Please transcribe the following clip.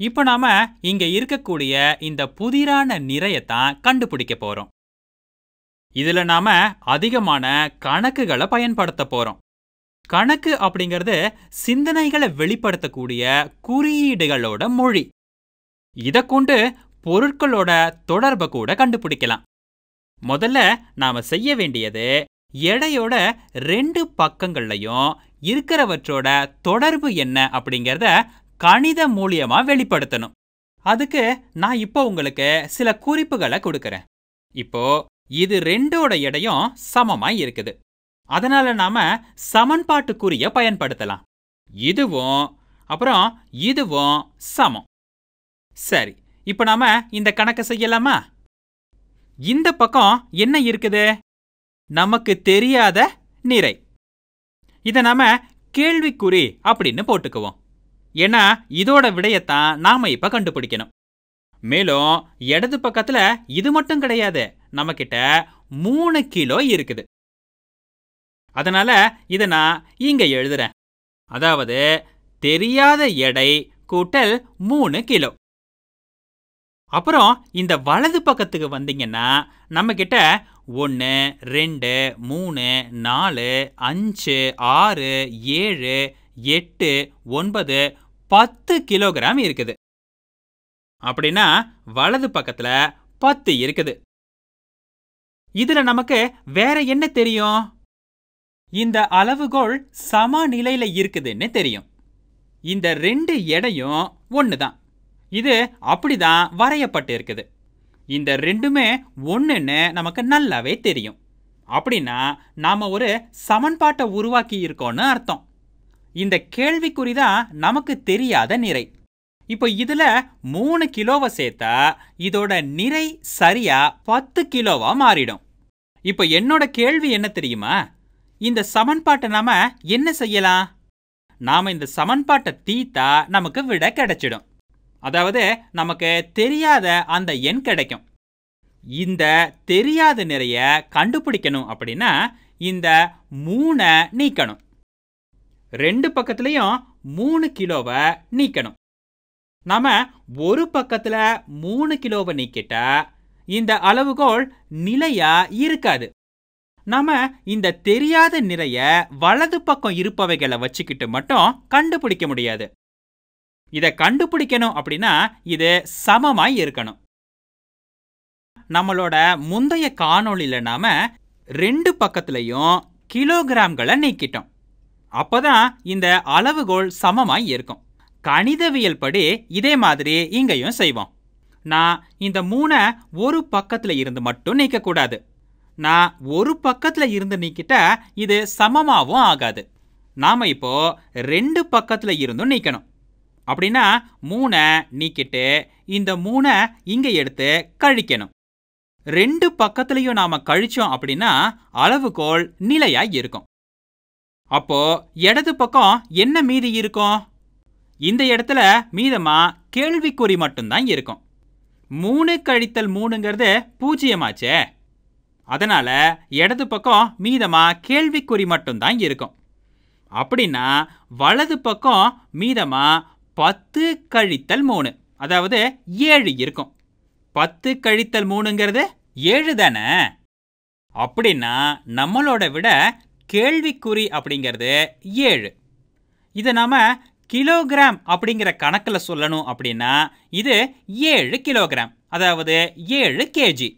இப்போ நாம இங்க இருக்கக்கூடிய இந்த புதிரான நிறையத்தான் கண்டுபிடிக்க போறோம். இதுல நாம அதிகமான கணக்குகளை பயன்படுத்த போறோம். கணக்கு அப்படிங்கிறது சிந்தனைகளை வெளிப்படுத்தக்கூடிய குறியீடுகளோட மொழி. இதை கொண்டு பொருட்களோட தொடர்பை கூட கண்டுபிடிக்கலாம். முதல்ல நாம செய்ய வேண்டியது எடையோட ரெண்டு பக்கங்கள்லையும் இருக்கிறவற்றோட தொடர்பு என்ன அப்படிங்கிறத கணித மூலியமா வெளிப்படுத்தணும். அதுக்கு நான் இப்போ உங்களுக்கு சில குறிப்புகளை கொடுக்கறேன். இப்போ இது ரெண்டோட எடையும் சமமா இருக்குது. அதனால நாம சமன்பாட்டுக்குரிய பயன்படுத்தலாம். இதுவும் அப்புறம் இதுவும் சமம். சரி இப்போ நாம இந்த கணக்கை செய்யலாமா? இந்த பக்கம் என்ன இருக்குது? நமக்கு தெரியாத நிறை. இதை நாம கேள்விக்குறி அப்படின்னு போட்டுக்குவோம். ஏன்னா இதோட விடையத்தான் நாம இப்ப கண்டுபிடிக்கணும். மேலும் இடது பக்கத்துல இது மட்டும் கிடையாது. நம்ம கிட்ட மூணு கிலோ இருக்குது. அதனால இதை நான் இங்க எழுதுறேன். அதாவது தெரியாத எடை கூட்டல் மூணு கிலோ. அப்புறம் இந்த வலது பக்கத்துக்கு வந்தீங்கன்னா நம்ம கிட்ட ஒன்று ரெண்டு மூணு நாலு அஞ்சு ஆறு ஏழு எட்டு ஒன்பது பத்து கிலோகிராம் இருக்குது. அப்படின்னா வலது பக்கத்துல பத்து இருக்குது. இதுல நமக்கு வேற என்ன தெரியும்? இந்த அளவுகோல் சமநிலையில இருக்குதுன்னு தெரியும். இந்த ரெண்டு எடையும் தான் இது அப்படிதான் வரையப்பட்டு இருக்குது. இந்த ரெண்டுமே ஒன்றுன்னு நமக்கு நல்லாவே தெரியும். அப்படின்னா நாம் ஒரு சமன்பாட்டை உருவாக்கி இருக்கோன்னு அர்த்தம். இந்த கேள்விக்குறி தான் நமக்கு தெரியாத நிறை. இப்போ இதில் மூணு கிலோவை சேர்த்தா இதோட நிறை சரியாக பத்து கிலோவாக மாறிடும். இப்போ என்னோட கேள்வி என்ன தெரியுமா? இந்த சமன்பாட்டை நாம் என்ன செய்யலாம்? நாம் இந்த சமன்பாட்டை தீத்தா நமக்கு விட கிடைச்சிடும். அதாவது நமக்கு தெரியாத அந்த எண் கிடைக்கும். இந்த தெரியாத நிறைய கண்டுபிடிக்கணும் அப்படின்னா இந்த மூணை நீக்கணும். ரெண்டு பக்கத்துலேயும் மூணு கிலோவை நீக்கணும். நம்ம ஒரு பக்கத்தில் மூணு கிலோவை நீக்கிட்டா இந்த அளவுகோல் நிலையாக இருக்காது. நம்ம இந்த தெரியாத நிறைய வலது பக்கம் இருப்பவைகளை வச்சுக்கிட்டு மட்டும் கண்டுபிடிக்க முடியாது. இதை கண்டுபிடிக்கணும் அப்படின்னா இது சமமாய் இருக்கணும். நம்மளோட முந்தைய காணொளியில் நாம் ரெண்டு பக்கத்துலையும் கிலோகிராம்களை நீக்கிட்டோம். அப்போதான் இந்த அளவுகோல் சமமாய் இருக்கும். கணிதவியல் படி இதே மாதிரி இங்கேயும் செய்வோம். நான் இந்த மூணை ஒரு பக்கத்தில் இருந்து மட்டும் நீக்கக்கூடாது நான் ஒரு பக்கத்தில் இருந்து நீக்கிட்டா இது சமமாகவும் ஆகாது. நாம் இப்போ ரெண்டு பக்கத்தில் இருந்தும் நீக்கணும். அப்படின்னா மூணை நீக்கிட்டு இந்த மூணை இங்கே எடுத்து கழிக்கணும். ரெண்டு பக்கத்துலையும் நாம் கழிச்சோம் அப்படின்னா அளவுகோல் நிலையாக இருக்கும். அப்போ இடது பக்கம் என்ன மீதி இருக்கும்? இந்த இடத்துல மீதமா கேள்விக்குறி மட்டும்தான் இருக்கும். மூணு கழித்தல் மூணுங்கிறது பூஜ்ஜியமாச்சே. அதனால இடது பக்கம் மீதமா கேள்விக்குறி மட்டும்தான் இருக்கும். அப்படின்னா வலது பக்கம் மீதமா பத்து கழித்தல் மூணு அதாவது ஏழு இருக்கும். பத்து கழித்தல் மூணுங்கிறது ஏழு தானே? அப்படின்னா நம்மளோட விட கேள்விக்குறி அப்படிங்கிறது ஏழு. இதை நாம் கிலோகிராம் அப்படிங்கிற கணக்கில் சொல்லணும் அப்படின்னா இது ஏழு கிலோகிராம் அதாவது ஏழு கேஜி.